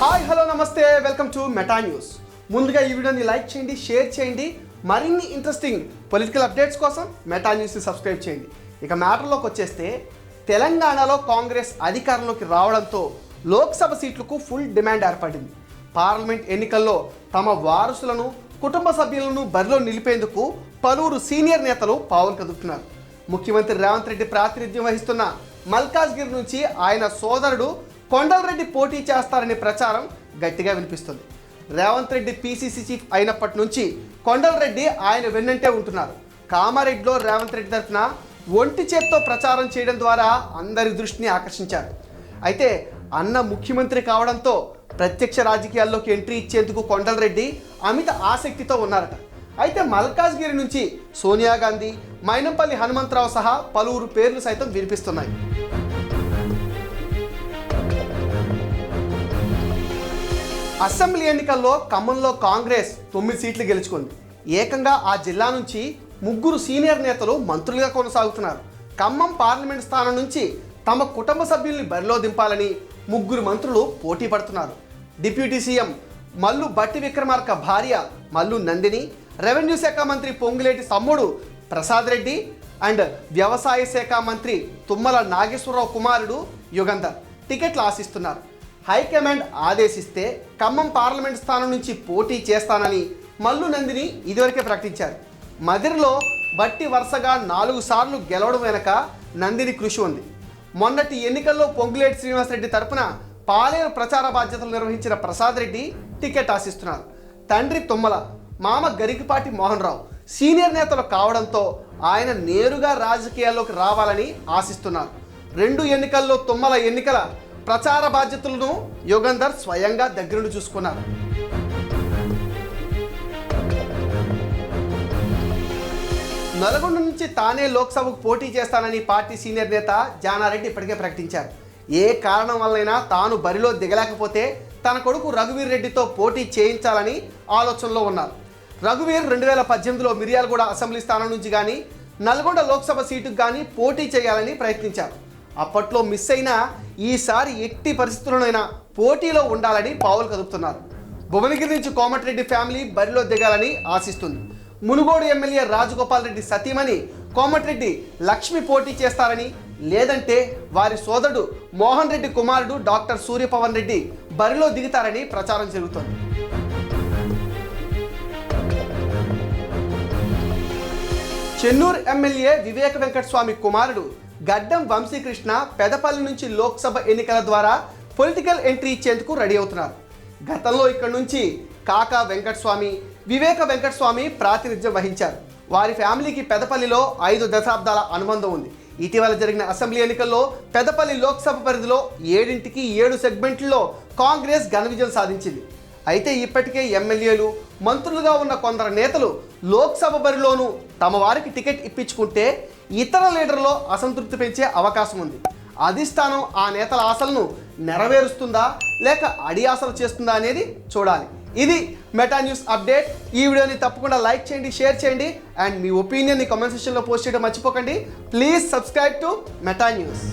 Hi hello నమస్తే. Welcome to Meta news. ముందుగా ఈ వీడియోని లైక్ చేయండి షేర్ చేయండి. మరిన్ని ఇంట్రెస్టింగ్ పొలిటికల్ అప్డేట్స్ కోసం మెటా న్యూస్ని సబ్స్క్రైబ్ చేయండి. ఇక మ్యాటర్లోకి వచ్చేస్తే తెలంగాణలో కాంగ్రెస్ అధికారంలోకి రావడంతో లోక్సభ సీట్లకు ఫుల్ డిమాండ్ ఏర్పడింది. పార్లమెంట్ ఎన్నికల్లో తమ వారసులను కుటుంబ సభ్యులను బరిలో నిలిపేందుకు పలువురు సీనియర్ నేతలు పావులు కదుపుతున్నారు. ముఖ్యమంత్రి రేవంత్ రెడ్డి ప్రాతినిధ్యం వహిస్తున్న మల్కాజ్గిరి నుంచి ఆయన సోదరుడు కొండలరెడ్డి పోటీ చేస్తారనే ప్రచారం గట్టిగా వినిపిస్తుంది. రేవంత్ రెడ్డి పీసీసీ చీఫ్ అయినప్పటి నుంచి కొండలరెడ్డి ఆయన వెన్నంటే ఉంటున్నారు. కామారెడ్డిలో రేవంత్ రెడ్డి తరఫున ఒంటి చేత్తో ప్రచారం చేయడం ద్వారా అందరి దృష్టిని ఆకర్షించారు. అయితే అన్న ముఖ్యమంత్రి కావడంతో ప్రత్యక్ష రాజకీయాల్లోకి ఎంట్రీ ఇచ్చేందుకు కొండలరెడ్డి అమిత ఆసక్తితో ఉన్నారట. అయితే మల్కాజ్గిరి నుంచి సోనియా గాంధీ మైనంపల్లి హనుమంతరావు సహా పలువురు పేర్లు సైతం వినిపిస్తున్నాయి. అసెంబ్లీ ఎన్నికల్లో ఖమ్మంలో కాంగ్రెస్ తొమ్మిది సీట్లు గెలుచుకుంది. ఏకంగా ఆ జిల్లా నుంచి ముగ్గురు సీనియర్ నేతలు మంత్రులుగా కొనసాగుతున్నారు. ఖమ్మం పార్లమెంట్ స్థానం నుంచి తమ కుటుంబ సభ్యుల్ని బరిలో దింపాలని ముగ్గురు మంత్రులు పోటీ పడుతున్నారు. డిప్యూటీ సీఎం మల్లు బట్టి విక్రమార్క భార్య మల్లు నందిని రెవెన్యూ శాఖ మంత్రి పొంగులేటి తమ్ముడు ప్రసాద్ రెడ్డి అండ్ వ్యవసాయ శాఖ మంత్రి తుమ్మల నాగేశ్వరరావు కుమారుడు యుగంధర్. టికెట్లు ఆశిస్తున్నారు. హైకమాండ్ ఆదేశిస్తే ఖమ్మం పార్లమెంట్ స్థానం నుంచి పోటీ చేస్తానని మల్లు నందిని ఇదివరకే ప్రకటించారు. మదిరిలో బట్టి వరుసగా నాలుగు సార్లు గెలవడం వెనక నందిని కృషి ఉంది. మొన్నటి ఎన్నికల్లో పొంగులేటి శ్రీనివాసరెడ్డి తరపున పాలేరు ప్రచార బాధ్యతలు నిర్వహించిన ప్రసాద్ రెడ్డి టికెట్ ఆశిస్తున్నారు. తండ్రి తుమ్మల మామ గరికిపాటి మోహన్ రావు సీనియర్ నేతలు కావడంతో ఆయన నేరుగా రాజకీయాల్లోకి రావాలని ఆశిస్తున్నారు. రెండు ఎన్నికల్లో తుమ్మల ఎన్నికల ప్రచార బాధ్యతలను యోగంధర్ స్వయంగా దగ్గరుండి చూసుకున్నారు. నల్గొండ నుంచి తానే లోక్సభకు పోటీ చేస్తానని పార్టీ సీనియర్ నేత జానారెడ్డి ఇప్పటికే ప్రకటించారు. ఏ కారణం వల్లైనా తాను బరిలో దిగలేకపోతే తన కొడుకు రఘువీర్ రెడ్డితో పోటీ చేయించాలని ఆలోచనలో ఉన్నారు. రఘువీర్ రెండు వేల పద్దెనిమిదిలో మిర్యాలగూడ అసెంబ్లీ స్థానం నుంచి కానీ నల్గొండ లోక్సభ సీటుకు కానీ పోటీ చేయాలని ప్రయత్నించారు. అప్పట్లో మిస్ అయినా ఈసారి ఎట్టి పరిస్థితుల్లోనైనా పోటీలో ఉండాలని పావులు కదుపుతున్నారు. భువనగిరి నుంచి కోమటిరెడ్డి ఫ్యామిలీ బరిలో దిగాలని ఆశిస్తుంది. మునుగోడు ఎమ్మెల్యే రాజగోపాల్ రెడ్డి సతీమణి కోమటిరెడ్డి లక్ష్మి పోటీ చేస్తారని లేదంటే వారి సోదరుడు మోహన్ రెడ్డి కుమారుడు డాక్టర్ సూర్యపవన్ రెడ్డి బరిలో దిగుతారని ప్రచారం జరుగుతోంది. చెన్నూరు ఎమ్మెల్యే వివేక వెంకటస్వామి కుమారుడు గడ్డం వంశీకృష్ణ పెదపల్లి నుంచి లోక్సభ ఎన్నికల ద్వారా పొలిటికల్ ఎంట్రీ ఇచ్చేందుకు రెడీ అవుతున్నారు. గతంలో ఇక్కడ నుంచి కాకా వెంకటస్వామి వివేక వెంకటస్వామి ప్రాతినిధ్యం వహించారు. వారి ఫ్యామిలీకి పెదపల్లిలో ఐదు దశాబ్దాల అనుబంధం ఉంది. ఇటీవల జరిగిన అసెంబ్లీ ఎన్నికల్లో పెదపల్లి లోక్సభ పరిధిలో ఏడింటికి ఏడు సెగ్మెంట్లలో కాంగ్రెస్ ఘన విజయం సాధించింది. అయితే ఇప్పటికే ఎమ్మెల్యేలు మంత్రులుగా ఉన్న కొందరు నేతలు లోక్సభ బరిలోనూ తమ వారికి టికెట్ ఇప్పించుకుంటే ఇతర లీడర్లో అసంతృప్తి పెంచే అవకాశం ఉంది. అధిష్టానం ఆ నేతల ఆశలను నెరవేరుస్తుందా? లేక అడి ఆశలు చేస్తుందా అనేది చూడాలి. ఇది మెటా న్యూస్ అప్డేట్. ఈ వీడియోని తప్పకుండా లైక్ చేయండి షేర్ చేయండి. అండ్ మీ ఒపీనియన్ని కామెంట్ సెక్షన్లో పోస్ట్ చేయడం మర్చిపోకండి. Please subscribe to Meta news.